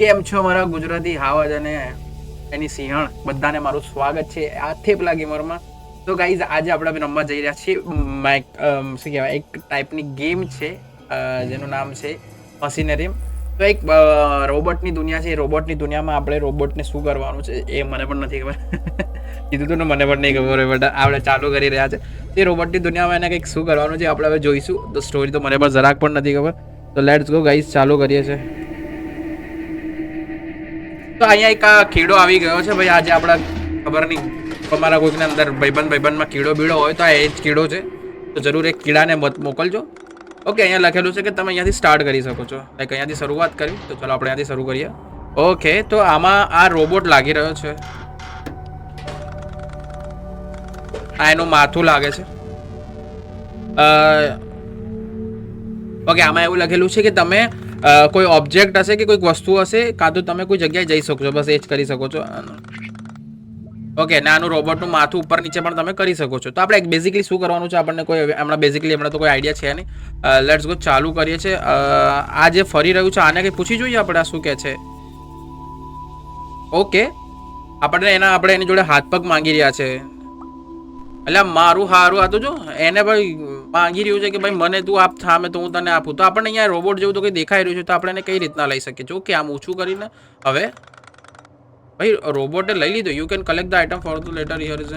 કેમ છો મારા ગુજરાતી હાવજ અને એની સિંહણ? બધાને મારું સ્વાગત છે આ થેપલા ગેમરમાં તો ગાઈઝ આજે આપણે રમવા જઈ રહ્યા છીએ માઇક શું કહેવાય, એક ટાઈપની ગેમ છે જેનું નામ છે મશીનરી તો એક રોબોટની દુનિયા છે. એ રોબોટની દુનિયામાં આપણે રોબોટને શું કરવાનું છે એ મને પણ નથી ખબર. કીધું હતું ને, મને પણ નહીં ખબર હોય બટ આપણે ચાલુ કરી રહ્યા છે. તે રોબોટની દુનિયામાં એને કંઈક શું કરવાનું છે આપણે હવે જોઈશું. તો સ્ટોરી તો મને પણ જરાક પણ નથી ખબર. તો લેટ્સ ગો ગાઈઝ ચાલુ કરીએ છીએ તો અહીંયા એક આ કીડો આવી ગયો છે ભાઈ, આજે આપણા ખબર નહીં. તમારા કોઈકને અંદર ભાઈબંધ ભાઈબંધમાં કીડો બીડો હોય તો આ એ જ કીડો છે. તો જરૂર એક કીડાને મત મોકલજો. ઓકે, અહીંયા લખેલું છે કે તમે અહીંયાથી સ્ટાર્ટ કરી શકો છો. લાઈક અહીંયાથી શરૂઆત કરી, તો ચાલો આપણે અહીંયાથી શરૂ કરીએ. ઓકે, તો આમાં આ રોબોટ લાગી રહ્યો છે. આ એનું માથું લાગે છે. ઓકે, આમાં એવું લખેલું છે કે તમે કોઈ ઓબ્જેક્ટ હશે કે કોઈક વસ્તુ હશે? કાં તો તમે કોઈ જગ્યાએ જઈ શકો છો બસ એ જ કરી શકો છો. ઓકે ને આનું રોબોટનું માથું ઉપર નીચે પણ તમે કરી શકો છો. તો આપણે બેઝિકલી શું કરવાનું છે? આપણને કોઈ હમણાં બેઝિકલી હમણાં તો કોઈ આઈડિયા છે નહીં. લેટ્સ ગો ચાલુ કરીએ છીએ. આ જે ફરી રહ્યું છે, આને કંઈ પૂછી જોઈએ આપણે? શું કહે છે? ઓકે. આપણે એના, આપણે એની જોડે હાથ પગ માંગી રહ્યા છે. એટલે મારું હારું હતું જો, એને ભાઈ માંગી રહ્યું છે કે ભાઈ મને તું આપ થામે તો હું તને આપું. તો આપણને અહીંયા રોબોટ જેવું તો કંઈ દેખાઈ રહ્યું છે તો આપણે એને કઈ રીતના લઈ શકીએ? જો કે આમ ઓછું કરીને. હવે ભાઈ રોબોટે લઈ લીધો. You can collect the item for the later here is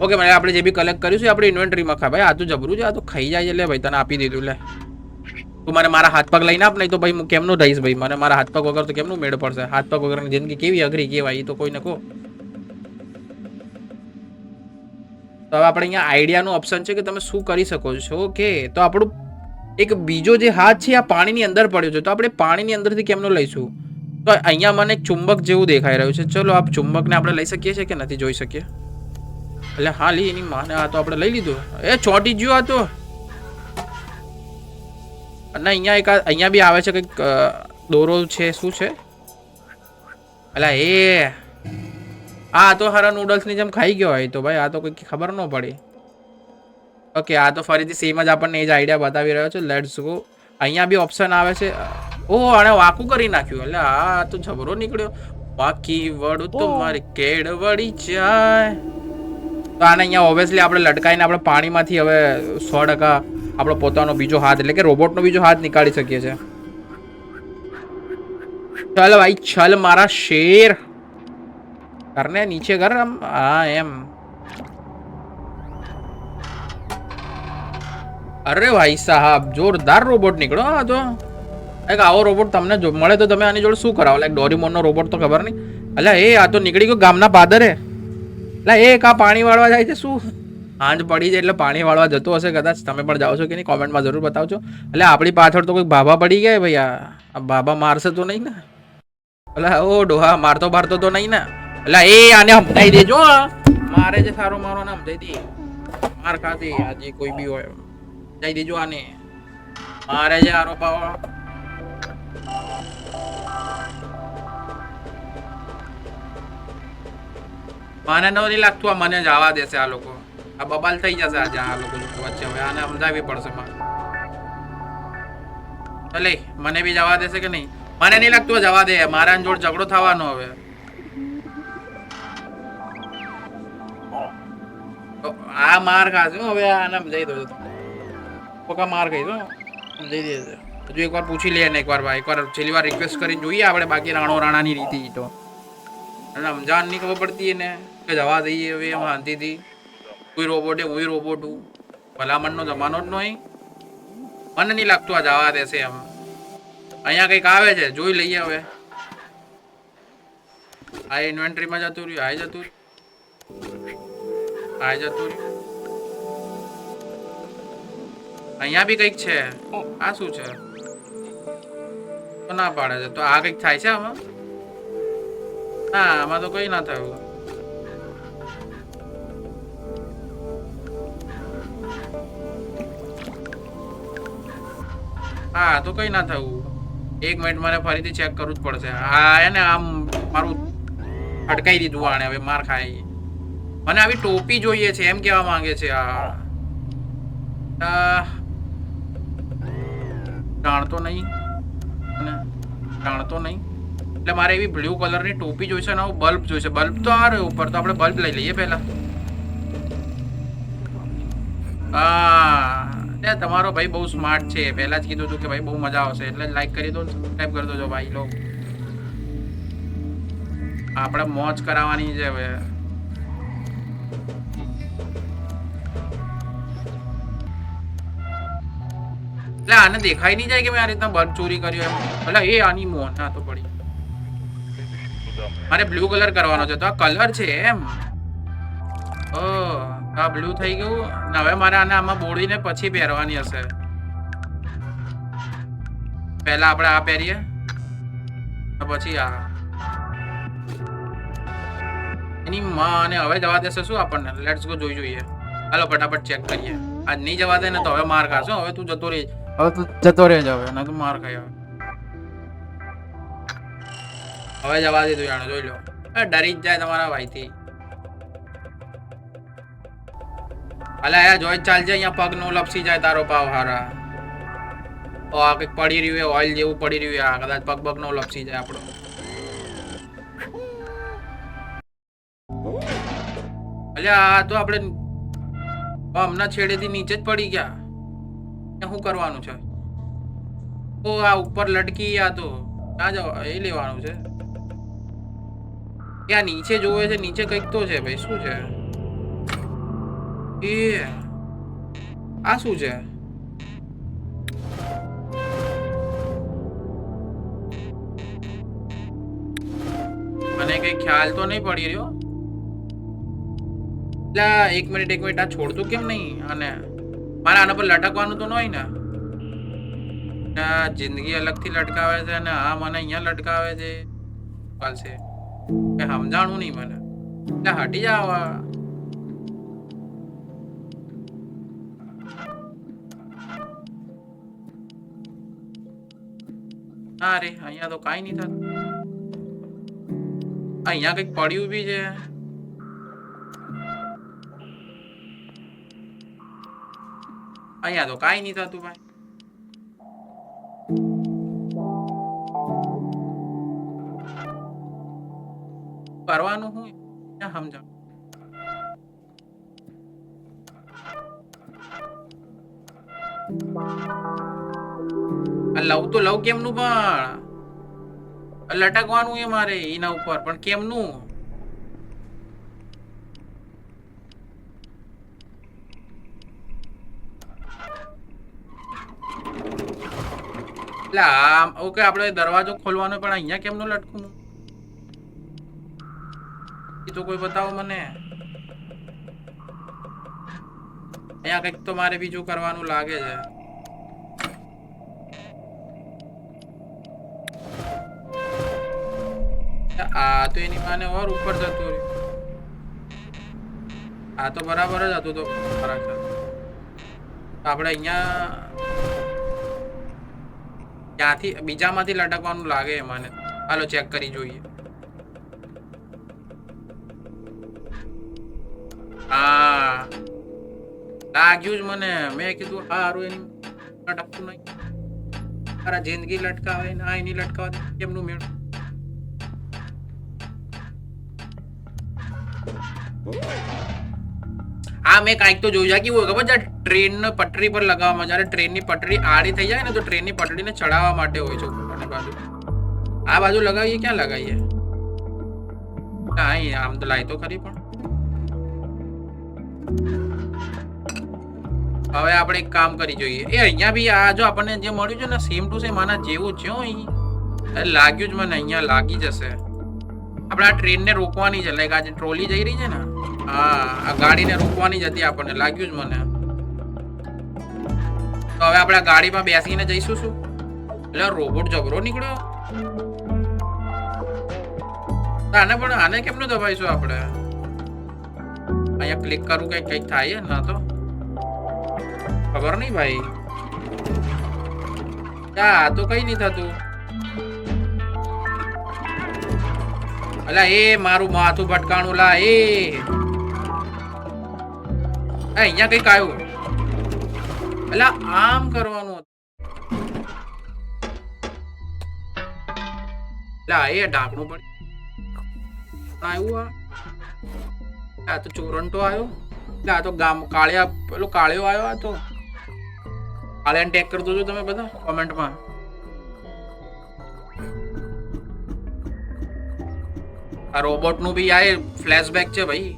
okay મને આપણે જે બી કલેક્ટ કર્યું છે આપણે ઇન્વેન્ટરીમાં ખા. ભાઈ, આ તો જબરું છે, આ તો ખાઈ જાય છે. લે ભાઈ, તને આપી દીધું, લે. તું મને મારા હાથ પગ લઈને આપ, નહીં તો ભાઈ હું કેમનું રહીશ ભાઈ? મને મારા હાથ પગ વગર તો કેમનું મેળ પડશે? હાથ પગ વગરની જિંદગી કેવી અઘરી કહેવાય એ તો કોઈને કહો. તો હવે આપણે અહીંયા આઈડિયાનું ઓપ્શન છે કે તમે શું કરી શકો છો ઓકે તો આપણું એક બીજો જે હાથ છે, આ પાણીની અંદર પડ્યો છે, તો આપણે પાણીની અંદરથી કેમનો લઈશું? તો અહીંયા મને ચુંબક જેવું દેખાઈ રહ્યું છે. ચલો આ ચુંબકને આપણે લઈ શકીએ છીએ કે નથી, જોઈ શકીએ? એટલે હા, લી, એની માને આ તો આપણે લઈ લીધું. એ ચોંટી ગયો આ તો. અને અહીંયા એક અહીંયા બી આવે છે કંઈક દોરો છે, શું છે? અલા, એ આ તો હારા નૂડલ્સની જેમ ખાઈ ગયો હોય તો ભાઈ આ તો કંઈક ખબર ન પડી. ઓકે આ તો ફરીથી સેમ જ આપણને એ જ આઈડિયા બતાવી રહ્યો છે. લેટ્સ ગો અહીંયા બી ઓપ્શન આવે છે. ઓ આણે વાકું કરી નાખ્યું. એટલે આ તો જબરો નીકળ્યો. વાકી વડું તો મારી કેડ વળી જાય. તો આને અહીંયા ઓબ્વિયસલી આપણે લટકાઈને આપણે પાણીમાંથી હવે સો ટકા આપણો પોતાનો બીજો હાથ એટલે કે રોબોટનો બીજો હાથ નીકાળી શકીએ છીએ. ચાલ ભાઈ ચલ મારા શેર. કરને નીચે કર આમ હા એમ અરે ભાઈ સાહેબ, જોરદાર રોબોટ નીકળો આ તો એક આવો રોબોટ તમને જો મળે તો તમે આની જોડે શું કરાવો? લાઈક ડોરીમોનનો રોબોટ તો ખબર નહીં. અલ્યા એ આ તો નીકળી ગયો ગામના પાદરે. એટલે એ કા પાણી વાળવા જાય છે, શું? આંજ પડી જાય એટલે પાણી વાળવા જતો હશે કદાચ. તમે પણ જાઓ છો કે નહીં કોમેન્ટમાં જરૂર બતાવજો. એટલે આપણી પાછળ તો કોઈ ભાભા પડી ગયા ભાઈ આ. બાબા મારશે તો નહીં ને? એટલે ઓ ડોહા, મારતો મારતો તો નહીં ને? એટલે એ આને સમજાઈ દેજો. મારે જે સારો મારો ને સમજાઈ દે. માર ખાતે આજે કોઈ બી હોય. સમજાઈ દેજો આને. મારે જે આરો પાવો મને ન નહીં લાગતું આ મને જવા દેશે આ લોકો. આ બબાલ થઈ જશે આજે આ લોકો વચ્ચે. હવે આને સમજાવવી પડશે ચલે મને બી જવા દેશે કે નહીં? મને નહીં લાગતું જવા દે. મારા જોડે ઝઘડો થવાનો હવે. આ માર ખાશે હો, હવે આને દઉં તમને. પોકા માર ખાઈ દો સમજાઈ દેશે હજુ એકવાર પૂછી લે ને એકવાર ભાઈ. એકવાર છેલ્લી વાર રિક્વેસ્ટ કરીને જોઈએ આપણે બાકી રાણો રાણાની રીતિ તો. રમજાનની ખબર પડતી એને કે જવા દઈએ હવે એમ શાંતિથી. કોઈ રોબોટે હું રોબોટું ભલામણનો જમાનો જ નહીં મને નહીં લાગતું આ જવા દેશે એમ. અહીંયા કંઈક આવે છે. જોઈ લઈએ હવે. આ ઇન્વેન્ટરીમાં જતું રહ્યું આ જતું રહ્યું. આ જતું અહીંયા બી કંઈક છે. આ શું છે? ના પાડે છે. તો આ કંઈક થાય છે આમાં? ના આમાં તો કઈ ના થયું. હા તો કઈ ના થયું. એક મિનિટ મારે ફરીથી ચેક કરવું જ પડશે. હા એને આમ મારું અટકાઈ દીધું આણે. હવે માર ખાય મને આવી ટોપી જોઈએ છે એમ કહેવા માંગે છે આ. જાણતો નહીં. જાણતો નહીં. એટલે મારે એવી બ્લુ કલરની ટોપી જોઈશે અને બલ્બ જોઈશે. બલ્બ તો આ રહ્યો ઉપર તો આપણે બલ્બ લઈ લઈએ પહેલા. હા તમારો ભાઈ બહુ સ્માર્ટ છે. પહેલા જ કીધું હતું કે ભાઈ બહુ મજા આવશે. એટલે લાઈક કરી દો સબસ્ક્રાઈબ કરી દો ભાઈ લો. આપણે મોજ કરાવવાની છે હવે. એટલે આને દેખાઈ નહીં જાય કે મેં આ રીતના બલ્બ ચોરી કર્યો એમ. એટલે એ આની મોહન ના તો પડી. મારે બ્લુ કલર કરવાનો છે, તો આ કલર છે એમ. ઓ, આ બ્લુ થઈ ગયું. ને હવે મારે આને આમાં બોળીને પછી પહેરવાની હશે. પહેલા આપણે આ પહેરીએ. પછી આ. એની માં અને હવે જવા દેશે શું આપણને? લેટ્સ ગો જોઈ જોઈએ. હાલો, ફટાફટ ચેક કરીએ. આજ નહીં જવા દે ને તો હવે માર ખાશો. હવે તું જતો રહી હવે તું જતો રહેજ હવે ના તું માર ખાઈ હવે જવા દીધું જાણે જોઈ લો એ ડરી જ જાય તમારા ભાઈથી. અલા યાર જોઈ ચાલજે, અહીંયા પગ નો લપસી જાય તારો પાવ હારા. ઓ, આ કંઈક પડી રહ્યું છે ઓઇલ જેવું પડી રહ્યું આ કદાચ પગ પગ નો લપસી જાય આપણો. અલ્યા, આ તો આપણે હમણાં છેડેથી નીચે જ પડી ગયા. શું કરવાનું છે? ઓ, આ ઉપર લટકી આ તો ક્યાં જવા, એ લેવાનું છે. ત્યાં નીચે જોવે છે, નીચે કંઈક તો છે ભાઈ, શું છે? એ, આ શું છે? મને કઈ ખ્યાલ તો નહીં પડી રહ્યો. એટલે એક મિનિટ એક મિનિટ, આ છોડતું કેમ નહીં? અને મારે આના પર લટકવાનું તો હોય ને. જિંદગી અલગથી લટકાવે છે અને આ મને અહીંયા લટકાવે છે. ચાલશે. કે સમજાણું નહીં મને. એટલે હટી જાવ અરે અહીંયા તો કાઈ નહીં થતું. અહીંયા કંઈક પડ્યું બી છે. અહીંયા તો કાંઈ નહીં થતું ભાઈ કરવાનું હું સમજાવ લવ તો લવ કેમનું પણ લટકવાનું એ મારે એના ઉપર પણ કેમનું એટલે આમ ઓકે આપણે દરવાજો ખોલવાનો પણ અહીંયા કેમનું લટકું? એ તો કોઈ બતાવો મને. અહીંયા કંઈક તો મારે બીજું કરવાનું લાગે છે. આ તો એની માને ઓર ઉપર જતું રહ્યું. આ તો બરાબર જ હતું તો મારા આપણે અહીંયા ત્યાંથી બીજામાંથી લટકવાનું લાગે મને. હાલો ચેક કરી જોઈએ. હા. લાગ્યું જ મને. મેં કીધું હારું એની લટકતું નહીં. મારા જિંદગી લટકાવે આ એની લટકાવે કેમનું મેળ? આ મેં કાંઈક તો જોયું છે. કેવું ખબર છે? ટ્રેન પટરી પર લગાવવામાં જ્યારે ટ્રેનની પટરી આડી થઈ જાય ને, તો ટ્રેનની પટરીને ચડાવવા માટે હોય છે ઉપરની બાજુ. આ બાજુ લગાવીએ? ક્યાં લગાવીએ? ના અહીં આમ તો લાય તો ખરી પણ. હવે આપણે એક કામ કરી જોઈએ. એ અહીંયા બી આ જો આપણને જે મળ્યું છે ને સેમ ટુ સેમ આના જેવું છે અહીં. લાગ્યું જ મને, અહીંયા લાગી જશે. આપણે આ ટ્રેનને રોકવાની છે લાઈક આજે ટ્રોલી જઈ રહી છે ને. હા, આ ગાડીને રોકવાની જ હતી આપણને, લાગ્યું જ મને. તો હવે આપણે આ ગાડીમાં બેસીને જઈશું શું? એટલે રોબોટ જબરો નીકળ્યો? આને પણ, આને કેમનું દબાઈશું આપણે? અહીંયા ક્લિક કરું કઈ કંઈક થાય ના તો. ખબર નહીં ભાઈ. આ તો કઈ નહીં થતું. અલા, એ મારું માથું ભટકાણું લા એ. અહીંયા કંઈક આવ્યું. એટલે આમ કરવાનું આ એ ઢાંકણું પણ આવ્યું આ? તો ચોરંટો આવ્યો. આ તો ગામ કાળિયા, પેલો કાળિયો આવ્યો આ તો. કાળિયાને ટેગ કરી દો તમે બધા કોમેન્ટમાં. આ રોબોટનું બી આ ફ્લેશબેક છે ભાઈ.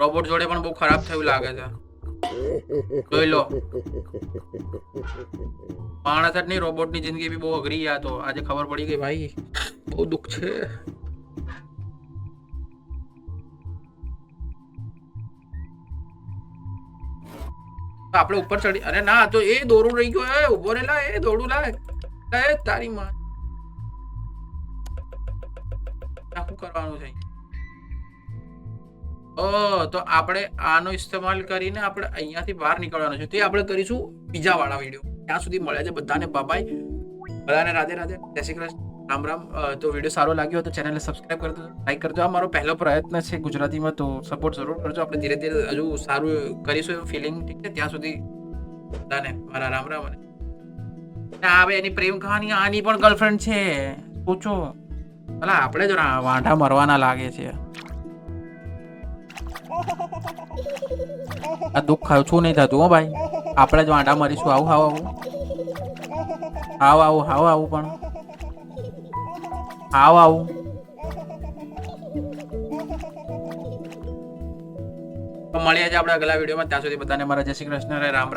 રોબોટ જોડે પણ બહુ ખરાબ થયું લાગે છે. જોઈ લો. માણસ જ નહીં રોબોટની જિંદગી બી બહુ અઘરી યા તો. આજે ખબર પડી ગઈ ભાઈ. બહુ દુઃખ છે. આપણે ઉપર ચડી અરે ના, તો એ દોરું રહી ગયો. એ ઊભો રેલા એ દોડું લાય તારી માં શું કરવાનું છે? ઓ તો આપણે આનો ઇસ્તેમાલ કરીને આપણે અહીંયાથી બહાર નીકળવાનું છે. તે આપણે કરીશું બીજા વાળા વીડિયો ત્યાં સુધી મળ્યા છે બધાને બાબાઈ બધાને રાધે રાધે. જય શ્રી કૃષ્ણ. રામ રામ. તો વીડિયો સારો લાગ્યો તો ચેનલને સબસ્ક્રાઇબ કરજો લાઈક કરજો. આ મારો પહેલો પ્રયત્ન છે ગુજરાતીમાં, તો સપોર્ટ જરૂર કરજો. આપણે ધીરે ધીરે હજુ સારું કરીશું એવું ફિલિંગ ઠીક છે? ત્યાં સુધી બધાને મારા રામ રામ અને હવે એની પ્રેમ કહાની, આની પણ ગર્લફ્રેન્ડ છે. પૂછો ભલા આપણે જ વાંઢા મરવાના લાગે છે. આ દુઃખ છું નહીં થતું હો ભાઈ. આપણે જ વાંઢા મરીશું. આવું આવું આવું. આવું આવું આવું પણ. આવ, આવું. મળીએ છીએ આપણે અગલા વિડીયોમાં. ત્યાં સુધી બધાને મારા જય શ્રી કૃષ્ણ, રામ રામ.